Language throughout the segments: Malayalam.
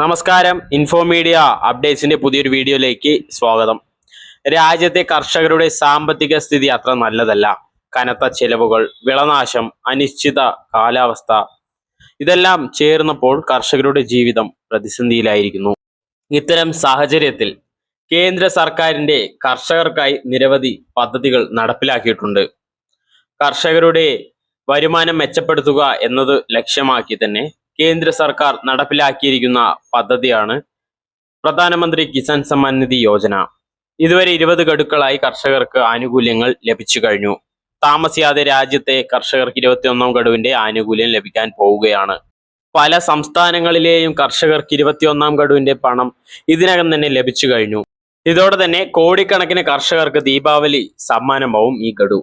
നമസ്കാരം. ഇൻഫോ മീഡിയ അപ്ഡേറ്റ്സിന്റെ പുതിയൊരു വീഡിയോയിലേക്ക് സ്വാഗതം. രാജ്യത്തെ കർഷകരുടെ സാമ്പത്തിക സ്ഥിതി അത്ര നല്ലതല്ല. കനത്ത ചെലവുകൾ വിളനാശം അനിശ്ചിത കാലാവസ്ഥ ഇതെല്ലാം ചേർന്നപ്പോൾ കർഷകരുടെ ജീവിതം പ്രതിസന്ധിയിലായിരിക്കുന്നു. ഇത്തരം സാഹചര്യത്തിൽ കേന്ദ്ര സർക്കാരിന്റെ കർഷകർക്കായി നിരവധി പദ്ധതികൾ നടപ്പിലാക്കിയിട്ടുണ്ട്. കർഷകരുടെ വരുമാനം മെച്ചപ്പെടുത്തുക എന്നത് ലക്ഷ്യമാക്കി തന്നെ കേന്ദ്ര സർക്കാർ നടപ്പിലാക്കിയിരിക്കുന്ന പദ്ധതിയാണ് പ്രധാനമന്ത്രി കിസാൻ സമ്മാൻ നിധി യോജന. ഇതുവരെ ഇരുപത് ഗഡുക്കളായി കർഷകർക്ക് ആനുകൂല്യങ്ങൾ ലഭിച്ചു കഴിഞ്ഞു. താമസിയാതെ രാജ്യത്തെ കർഷകർക്ക് ഇരുപത്തിയൊന്നാം ഗഡുവിന്റെ ആനുകൂല്യം ലഭിക്കാൻ പോവുകയാണ്. പല സംസ്ഥാനങ്ങളിലെയും കർഷകർക്ക് ഇരുപത്തിയൊന്നാം ഗഡുവിന്റെ പണം ഇതിനകം തന്നെ ലഭിച്ചു കഴിഞ്ഞു. ഇതോടെ തന്നെ കോടിക്കണക്കിന് കർഷകർക്ക് ദീപാവലി സമ്മാനമാവും ഈ ഗഡു.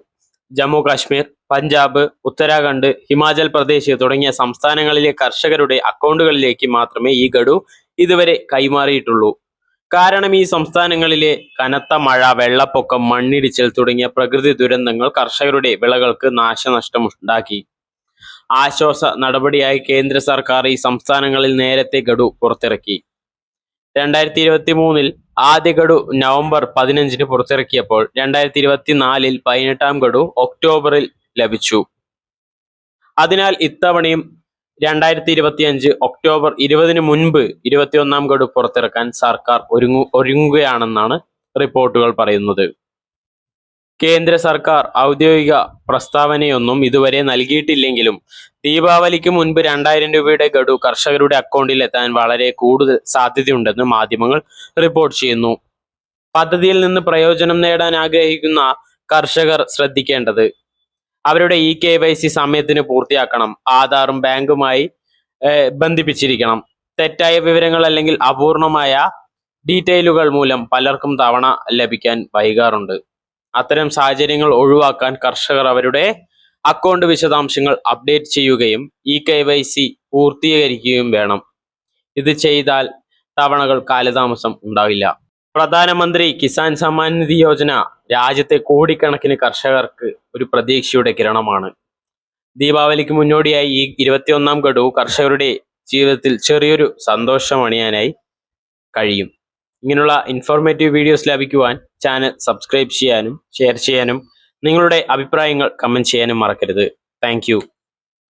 ജമ്മു കാശ്മീർ പഞ്ചാബ് ഉത്തരാഖണ്ഡ് ഹിമാചൽ പ്രദേശ് തുടങ്ങിയ സംസ്ഥാനങ്ങളിലെ കർഷകരുടെ അക്കൗണ്ടുകളിലേക്ക് മാത്രമേ ഈ ഗഡു ഇതുവരെ കൈമാറിയിട്ടുള്ളൂ. കാരണം ഈ സംസ്ഥാനങ്ങളിലെ കനത്ത മഴ വെള്ളപ്പൊക്കം മണ്ണിടിച്ചിൽ തുടങ്ങിയ പ്രകൃതി ദുരന്തങ്ങൾ കർഷകരുടെ വിളകൾക്ക് നാശനഷ്ടമുണ്ടാക്കി. ആശ്വാസ നടപടിയായി കേന്ദ്ര സർക്കാർ ഈ സംസ്ഥാനങ്ങളിൽ നേരത്തെ ഗഡു പുറത്തിറക്കി. രണ്ടായിരത്തി ഇരുപത്തി മൂന്നിൽ ആദ്യ ഗഡു നവംബർ പതിനഞ്ചിന് പുറത്തിറക്കിയപ്പോൾ രണ്ടായിരത്തി ഇരുപത്തിനാലിൽ പതിനെട്ടാം ഗഡു ഒക്ടോബറിൽ ലഭിച്ചു. അതിനാൽ ഇത്തവണയും രണ്ടായിരത്തി ഇരുപത്തിയഞ്ച് ഒക്ടോബർ ഇരുപതിന് മുൻപ് ഇരുപത്തിയൊന്നാം ഗഡു പുറത്തിറക്കാൻ സർക്കാർ ഒരുങ്ങു ഒരുങ്ങുകയാണെന്നാണ് റിപ്പോർട്ടുകൾ പറയുന്നത്. കേന്ദ്ര സർക്കാർ ഔദ്യോഗിക പ്രസ്താവനയൊന്നും ഇതുവരെ നൽകിയിട്ടില്ലെങ്കിലും ദീപാവലിക്ക് മുൻപ് രണ്ടായിരം രൂപയുടെ ഗഡു കർഷകരുടെ അക്കൗണ്ടിൽ എത്താൻ വളരെ കൂടുതൽ സാധ്യതയുണ്ടെന്ന് മാധ്യമങ്ങൾ റിപ്പോർട്ട് ചെയ്യുന്നു. പദ്ധതിയിൽ നിന്ന് പ്രയോജനം നേടാൻ ആഗ്രഹിക്കുന്ന കർഷകർ ശ്രദ്ധിക്കേണ്ടത് അവരുടെ ഇ കെ വൈ സി സമയത്തിന് പൂർത്തിയാക്കണം ആധാറും ബാങ്കുമായി ബന്ധിപ്പിച്ചിരിക്കണം. തെറ്റായ വിവരങ്ങൾ അല്ലെങ്കിൽ അപൂർണമായ ഡീറ്റെയിലുകൾ മൂലം പലർക്കും തവണ ലഭിക്കാൻ വൈകാറുണ്ട്. അത്തരം സാഹചര്യങ്ങൾ ഒഴിവാക്കാൻ കർഷകർ അവരുടെ അക്കൗണ്ട് വിശദാംശങ്ങൾ അപ്ഡേറ്റ് ചെയ്യുകയും ഇ കെ വൈ സി പൂർത്തീകരിക്കുകയും വേണം. ഇത് ചെയ്താൽ തവണകൾ കാലതാമസം ഉണ്ടാവില്ല പ്രധാനമന്ത്രി കിസാൻ സമ്മാൻ നിധി യോജന രാജ്യത്തെ കോടിക്കണക്കിന് കർഷകർക്ക് ഒരു പ്രതീക്ഷയുടെ കിരണമാണ്. ദീപാവലിക്ക് മുന്നോടിയായി ഈ ഇരുപത്തിയൊന്നാം ഗഡു കർഷകരുടെ ജീവിതത്തിൽ ചെറിയൊരു സന്തോഷം അണിയാനായി കഴിയും. ഇങ്ങനെയുള്ള ഇൻഫോർമേറ്റീവ് വീഡിയോസ് ലഭിക്കുവാൻ ചാനൽ സബ്സ്ക്രൈബ് ചെയ്യാനും ഷെയർ ചെയ്യാനും നിങ്ങളുടെ അഭിപ്രായങ്ങൾ കമന്റ് ചെയ്യാനും മറക്കരുത്. താങ്ക്